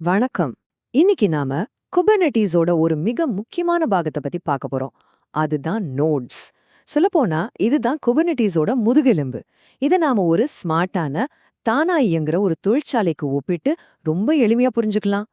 வணக்கம். இன்னைக்கு நாம குபர்னட்டிஸோட ஒரு மிக முக்கியமான பாகத்தை பத்தி பார்க்க போறோம். அதுதான் நோட்ஸ். சொல்லப்போனா இதுதான் குபர்னட்டிஸோட முதுகெலும்பு. இதை நாம ஒரு ஸ்மார்ட்டான தானா இயங்குற ஒரு தொழிற்சாலைக்கு ஒப்பிட்டு ரொம்ப எளிமையா புரிஞ்சுக்கலாம்.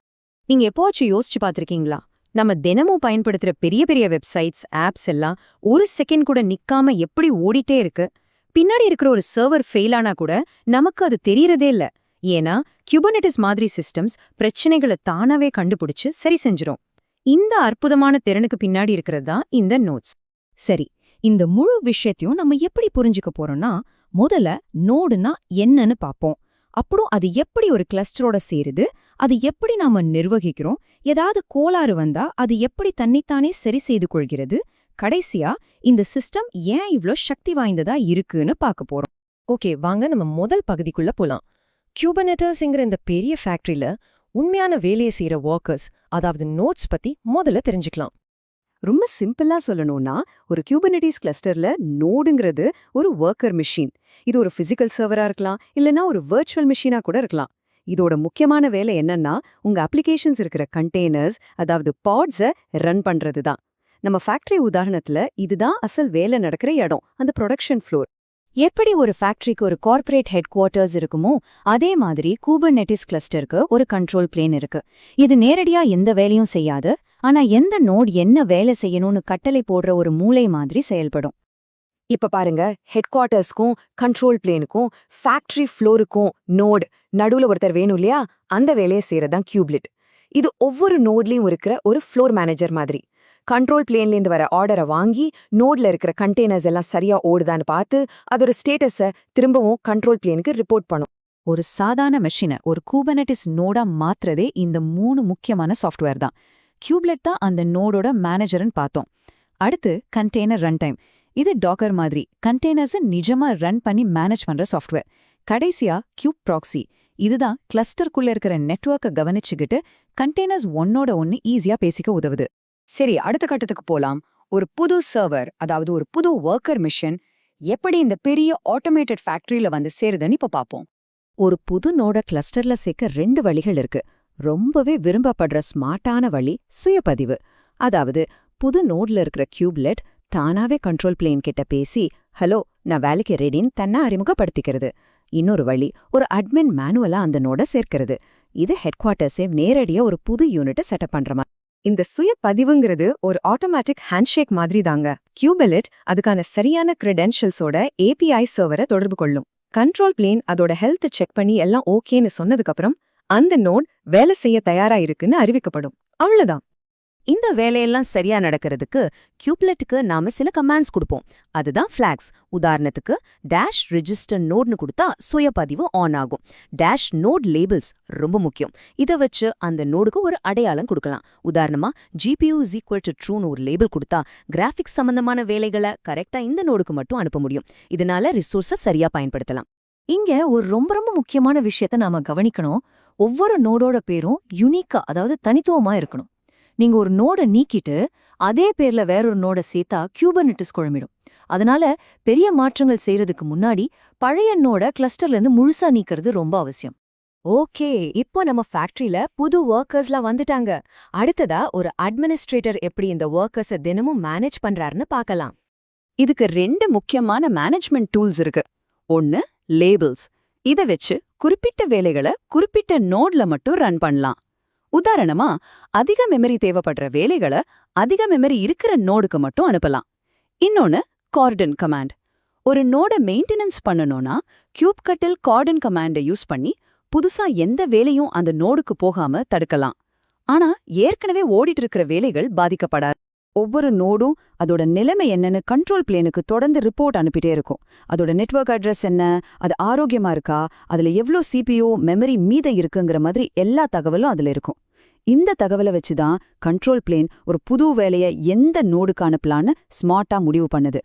நீங்க எப்போச்சும் யோசிச்சு பார்த்திருக்கீங்களா? நம்ம தினமும் பயன்படுத்துற பெரிய பெரிய வெப்சைட்ஸ் ஆப்ஸ் எல்லாம் ஒரு செகண்ட் கூட நிக்காம எப்படி ஓடிட்டே இருக்கு? பின்னாடி இருக்கிற ஒரு சர்வர் ஃபெயில் ஆனா கூட நமக்கு அது தெரியறதே இல்ல. ஏன்னா கியூபனெட்டிஸ் மாதிரி சிஸ்டம்ஸ் பிரச்சனைகளை தானாவே கண்டுபிடிச்சு சரி செஞ்சிரும். இந்த அற்புதமான திறனுக்கு பின்னாடி இருக்கிறது தான் இந்த நோட்ஸ் சரி இந்த முழு விஷயத்தையும் நம்ம எப்படி புரிஞ்சுக்க போறோம்னா முதல்ல நோடுனா என்னன்னு பாப்போம் அப்புறம் அது எப்படி ஒரு கிளஸ்டரோட சேருது அது எப்படி நாம நிர்வகிக்கிறோம் ஏதாவது கோளாறு வந்தா அது எப்படி தன்னைத்தானே சரி செய்து கொள்கிறது கடைசியா இந்த சிஸ்டம் ஏன் இவ்ளோ சக்தி வாய்ந்ததா இருக்குன்னு பார்க்க போறோம். ஓகே வாங்க நம்ம முதல் பகுதிக்குள்ள போலாம். கியூபர்னெட்டர்ஸ்ங்கிற இந்த பெரிய ஃபேக்டரியில உண்மையான வேலையை செய்யற ஒர்க்கர்ஸ் அதாவது நோட்ஸ் பத்தி முதல்ல தெரிஞ்சுக்கலாம். ரொம்ப சிம்பிளா சொல்லணும்னா ஒரு கியூபர்னெட்டிஸ் கிளஸ்டர்ல நோடுங்கிறது ஒரு ஒர்க்கர் மிஷின் இது ஒரு பிசிக்கல் சர்வரா இருக்கலாம் இல்லனா ஒரு வர்ச்சுவல் மிஷினா கூட இருக்கலாம். இதோட முக்கியமான வேலை என்னன்னா உங்க அப்ளிகேஷன்ஸ் இருக்கிற கண்டெய்னர்ஸ் அதாவது பாட்ஸை ரன் பண்றது தான் நம்ம ஃபேக்டரி உதாரணத்துல இதுதான் அசல் வேலை நடக்கிற இடம் அந்த ப்ரொடக்ஷன் ஃப்ளோர் எப்படி ஒரு ஃபேக்டரிக்கு ஒரு கார்ப்பரேட் ஹெட் குவார்ட்டர்ஸ் இருக்குமோ அதே மாதிரி கூபர்நெட்டிஸ் கிளஸ்டருக்கு ஒரு கண்ட்ரோல் பிளேன் இருக்கு. இது நேரடியா எந்த வேலையும் செய்யாது ஆனா எந்த நோட் என்ன வேலை செய்யணும்னு கட்டளை போடுற ஒரு மூளை மாதிரி செயல்படும். இப்ப பாருங்க ஹெட் குவார்ட்டர்ஸ்க்கும் கண்ட்ரோல் பிளேனுக்கும் ஃபேக்டரி ஃப்ளோருக்கும் நோட் நடுவுல ஒருத்தர் வேணும் இல்லையா அந்த வேலையை செய்யறதுதான் கியூப்லிட் இது ஒவ்வொரு நோட்லயும் இருக்கிற ஒரு ஃப்ளோர் மேனேஜர் மாதிரி. கண்ட்ரோல் பிளேன்லேருந்து வர ஆர்டரை வாங்கி நோட்ல இருக்கிற கண்டெய்னர்ஸ் எல்லாம் சரியா ஓடுதான்னு பார்த்து அதோட ஸ்டேட்டஸை திரும்பவும் கண்ட்ரோல் பிளேனுக்கு ரிப்போர்ட் பண்ணும். ஒரு சாதாரண மெஷினை ஒரு கூபனட்டிஸ் நோடா மாத்துறதே இந்த மூணு முக்கியமான சாஃப்ட்வேர் தான். கியூப்லெட் தான் அந்த நோடோட மேனேஜர்னு பார்த்தோம். அடுத்து கண்டெய்னர் ரன் டைம் இது டாக்கர் மாதிரி. கண்டெய்னர்ஸை நிஜமா ரன் பண்ணி மேனேஜ் பண்ற சாஃப்ட்வேர் கடைசியா கியூப் ப்ராக்ஸி இதுதான் கிளஸ்டருக்குள்ள இருக்கிற நெட்ஒர்க்கை கவனிச்சுக்கிட்டு கண்டெய்னர்ஸ் ஒன்னோட ஒன்னு ஈஸியா பேசிக்க உதவுது. சரி அடுத்த கட்டத்துக்கு போலாம். ஒரு புது சர்வர் அதாவது ஒரு புது ஒர்க்கர் மிஷின் எப்படி இந்த பெரிய ஆட்டோமேட்டட் ஃபேக்டரியில வந்து சேருதுன்னு இப்ப பாப்போம். ஒரு புது நோட கிளஸ்டர்ல சேர்க்க ரெண்டு வழிகள் இருக்கு. ரொம்பவே விரும்பப்படுற ஸ்மார்ட்டான வழி சுயபதிவு அதாவது புது நோட்ல இருக்கிற கியூப்லெட் தானாவே கண்ட்ரோல் பிளேன் கிட்ட பேசி ஹலோ நான் வேலைக்கு ரெடின்னு தன்னை அறிமுகப்படுத்திக்கிறது. இன்னொரு வழி ஒரு அட்மின் மேனுவலா அந்த நோட சேர்க்கிறது. இது ஹெட் குவார்ட்டர்ஸே நேரடியா ஒரு புது யூனிட்டை செட்டப் பண்ற மாதிரி இந்த சுய பதிவுங்கிறது ஒரு ஆட்டோமேட்டிக் ஹேண்ட்ஷேக் மாதிரி தாங்க கியூபெலிட் அதுக்கான சரியான கிரெடென்ஷியல்ஸோட ஏபிஐ சர்வரை தொடர்பு கொள்ளும். கண்ட்ரோல் பிளேன் அதோட ஹெல்த் செக் பண்ணி எல்லாம் ஓகேன்னு சொன்னதுக்கப்புறம் அந்த நோட் வேலை செய்ய தயாரா இருக்குன்னு அறிவிக்கப்படும். அவ்வளவுதான். இந்த வேலையெல்லாம் சரியா நடக்கிறதுக்கு கியூப்லெட்டுக்கு நாம சில கமாண்ட்ஸ் கொடுப்போம். அதுதான் ஃபிளாக்ஸ் உதாரணத்துக்கு டேஷ் ரிஜிஸ்டர் நோட்னு கொடுத்தா சுயபதிவு ஆன் ஆகும். டேஷ் நோட் லேபிள்ஸ் ரொம்ப முக்கியம். இதை வச்சு அந்த நோடுக்கு ஒரு அடையாளம் கொடுக்கலாம். உதாரணமா ஜிபியூ இஸ் ஈக்குவல் டு ட்ரூன்னு ஒரு லேபிள் கொடுத்தா கிராஃபிக்ஸ் சம்பந்தமான வேலைகளை கரெக்டா இந்த நோடுக்கு மட்டும் அனுப்ப முடியும். இதனால ரிசோர்ஸை சரியா பயன்படுத்தலாம். இங்க ஒரு ரொம்ப ரொம்ப முக்கியமான விஷயத்த நாம கவனிக்கணும். ஒவ்வொரு நோடோட பேரும் யுனிக்கா அதாவது தனித்துவமா இருக்கணும். நீங்க ஒரு நோட நீக்கிட்டு அதே பேர்ல வேறொரு நோட சேர்த்தா கியூபர்னெட்டிஸ் குழம்பிடும். அதனால பெரிய மாற்றங்கள் செய்யறதுக்கு முன்னாடி பழைய நோட கிளஸ்டர்ல இருந்து முழுசா நீக்கிறது ரொம்ப அவசியம். ஓகே இப்போ நம்ம ஃபேக்டரியில புது ஒர்க்கர்ஸ்லாம் வந்துட்டாங்க. அடுத்ததா ஒரு அட்மினிஸ்ட்ரேட்டர் எப்படி இந்த ஒர்க்கர்ஸை தினமும் மேனேஜ் பண்றாருன்னு பார்க்கலாம். இதுக்கு ரெண்டு முக்கியமான மேனேஜ்மெண்ட் டூல்ஸ் இருக்கு. ஒன்னு லேபிள்ஸ் இத வச்சு குறிப்பிட்ட வேலைகளை குறிப்பிட்ட நோட்ல மட்டும் ரன் பண்ணலாம். உதாரணமா அதிக மெமரி தேவைப்படுற வேலைகளை அதிக மெமரி இருக்கிற நோடுக்கு மட்டும் அனுப்பலாம். இன்னொன்னு கார்டன் கமாண்ட் ஒரு நோட மெயின்டெனன்ஸ் பண்ணணும்னா கியூப் கட்டில் கார்டன் கமாண்டை யூஸ் பண்ணி புதுசா எந்த வேலையும் அந்த நோடுக்கு போகாம தடுக்கலாம். ஆனா ஏற்கனவே ஓடிட்டு இருக்கிற வேலைகள் பாதிக்கப்படாது. ஒவ்வொரு நோடும் அதோட நிலைமை என்னன்னு கண்ட்ரோல் பிளேனுக்கு தொடர்ந்து ரிப்போர்ட் அனுப்பிட்டே இருக்கும். அதோட நெட்வொர்க் அட்ரஸ் என்ன அது ஆரோக்கியமா இருக்கா அதுல எவ்ளோ சிபிஓ மெமரி மீத இருக்குங்கிற மாதிரி எல்லா தகவலும் அதுல இருக்கும். இந்த தகவலை வச்சு தான் கண்ட்ரோல் பிளேன் ஒரு புது வேலையை எந்த நோடுக்கு பிளான்னு ஸ்மார்ட்டா முடிவு பண்ணுது.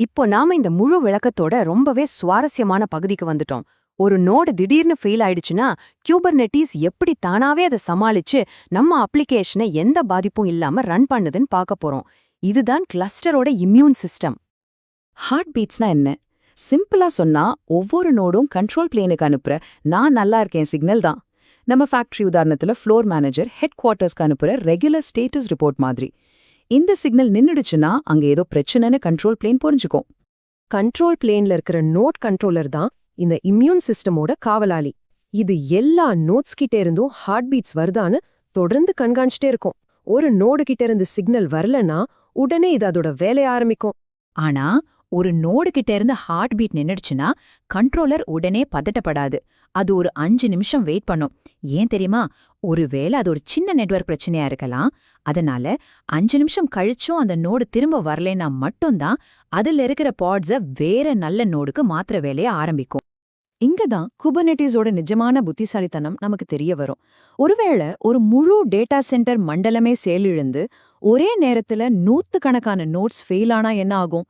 இப்போ நாம இந்த முழு விளக்கத்தோட ரொம்பவே சுவாரஸ்யமான பகுதிக்கு வந்துட்டோம். ஒரு நோடு திடீர்னு ஃபெயில் ஆயிடுச்சுன்னா கியூபர்நெட்டிஸ் எப்படி தானாவே அதை சமாளிச்சு நம்ம அப்ளிகேஷனை எந்த பாதிப்பும் இல்லாம ரன் பண்ணுதுன்னு பார்க்க போறோம். இதுதான் கிளஸ்டரோட இம்யூன் சிஸ்டம் ஹார்ட் பீட்ஸ்னா என்ன? சிம்பிளா சொன்னா ஒவ்வொரு நோடும் கண்ட்ரோல் பிளேனுக்கு அனுப்புற நான் நல்லா இருக்கேன் சிக்னல் தான். நம்ம ஃபேக்டரி உதாரணத்துல ஃப்ளோர் மேனேஜர் ஹெட் குவார்ட்டர்ஸ்க்கு அனுப்புற ரெகுலர் ஸ்டேட்டஸ் ரிப்போர்ட் மாதிரி. இந்த சிக்னல் நின்னுடுச்சுன்னா அங்க ஏதோ பிரச்சனைன்னு கண்ட்ரோல் பிளேன் புரிஞ்சுக்கும். கண்ட்ரோல் பிளேன்ல இருக்கிற நோட் கண்ட்ரோலர் தான் இந்த இம்யூன் சிஸ்டமோட காவலாளி. இது எல்லா நோட்ஸ் கிட்ட இருந்தும் ஹார்ட் பீட்ஸ் வருதான்னு தொடர்ந்து கண்காணிச்சிட்டே இருக்கும். ஒரு நோடு கிட்ட இருந்து சிக்னல் வரலனா உடனே இது அதோட வேலைய ஆரம்பிக்கும். ஆனா ஒரு நோடு கிட்ட இருந்து ஹார்ட் பீட் நின்னுடுச்சுன்னா கண்ட்ரோலர் உடனே பதட்டப்படாது. அது ஒரு அஞ்சு நிமிஷம் வெயிட் பண்ணும். ஏன் தெரியுமா? ஒருவேளை அது ஒரு சின்ன நெட்வொர்க் பிரச்சனையா இருக்கலாம். அதனால அஞ்சு நிமிஷம் கழிச்சும் அந்த நோடு திரும்ப வரலைன்னா மட்டும்தான் அதுல இருக்கிற பாட்ஸ வேற நல்ல நோடுக்கு மாத்திர வேலையை ஆரம்பிக்கும். இங்கதான் குபர்னெட்டிஸோட நிஜமான புத்திசாலித்தனம் நமக்கு தெரிய வரும். ஒருவேளை ஒரு முழு டேட்டா சென்டர் மண்டலமே செயலிழந்து ஒரே நேரத்துல நூத்துக்கணக்கான நோட்ஸ் ஃபெயில் ஆனா என்ன ஆகும்?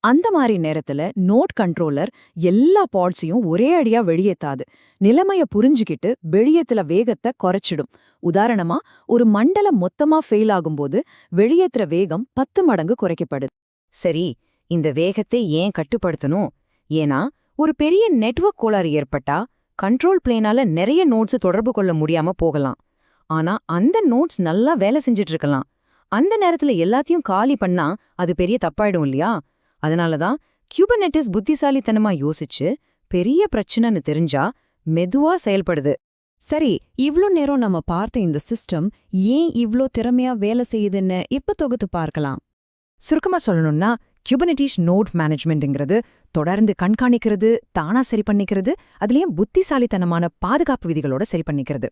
அந்த மாதிரி நேரத்துல நோட் கண்ட்ரோலர் எல்லா பாட்ஸையும் ஒரே அடியா வெளியேத்தாது. நிலைமைய புரிஞ்சுக்கிட்டு வெளியேத்துல வேகத்தை குறைச்சிடும். உதாரணமா ஒரு மண்டலம் மொத்தமா ஃபெயில் ஆகும்போது வெளியேத்துற வேகம் பத்து மடங்கு குறைக்கப்படுது. சரி இந்த வேகத்தை ஏன் கட்டுப்படுத்தணும்? ஏன்னா ஒரு பெரிய நெட்வொர்க் கோளாறு ஏற்பட்டா கண்ட்ரோல் பிளேனால நிறைய நோட்ஸ் தொடர்பு கொள்ள முடியாம போகலாம். ஆனா அந்த நோட்ஸ் நல்லா வேலை செஞ்சுட்டு இருக்கலாம். அந்த நேரத்துல எல்லாத்தையும் காலி பண்ணா அது பெரிய தப்பாயிடும் இல்லையா? அதனால தான் கியூபர்நெட்டிஸ் புத்திசாலித்தனமா யோசிச்சு பெரிய பிரச்சனைன்னு தெரிஞ்சா மெதுவா செயல்படுது. சரி இவ்ளோ நேரம் நம்ம பார்த்த இந்த சிஸ்டம் ஏன் இவ்ளோ திறமையா வேலை செய்யுதுன்னு இப்ப தொகுத்து பார்க்கலாம்? சுருக்கமா சொல்லணும்னா கியூபர்னெட்டிஸ் நோட் மேனேஜ்மெண்ட்ங்கிறது தொடர்ந்து கண்காணிக்கிறது தானா சரி பண்ணிக்கிறது அதுலயும் புத்திசாலித்தனமான பாதுகாப்பு விதிகளோட சரி பண்ணிக்கிறது.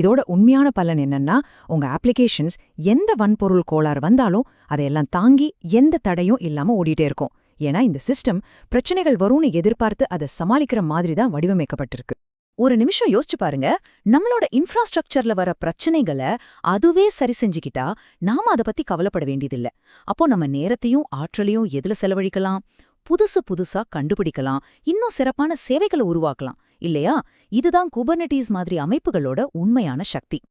இதோட உண்மையான பலன் என்னன்னா உங்க அப்ளிகேஷன்ஸ் எந்த வன்பொருள் கோளாறு வந்தாலும் அதையெல்லாம் தாங்கி எந்த தடையும் இல்லாம ஓடிட்டே இருக்கும். ஏன்னா இந்த சிஸ்டம் பிரச்சனைகள் வரும்னு எதிர்பார்த்து அதை சமாளிக்கிற மாதிரி தான் வடிவமைக்கப்பட்டிருக்கு. ஒரு நிமிஷம் யோசிச்சு பாருங்க. நம்மளோட இன்ஃப்ராஸ்ட்ரக்சர்ல வர பிரச்சனைகளை அதுவே சரி செஞ்சுக்கிட்டா நாம அதை பத்தி கவலைப்பட வேண்டியதில்ல. அப்போ நம்ம நேரத்தையும் ஆற்றலையும் எதுல செலவழிக்கலாம்? புதுசு புதுசா கண்டுபிடிக்கலாம். இன்னும் சிறப்பான சேவைகளை உருவாக்கலாம். இல்லையா? இதுதான் குபர்னெட்டிஸ் மாதிரி அமைப்புகளோட உண்மையான சக்தி.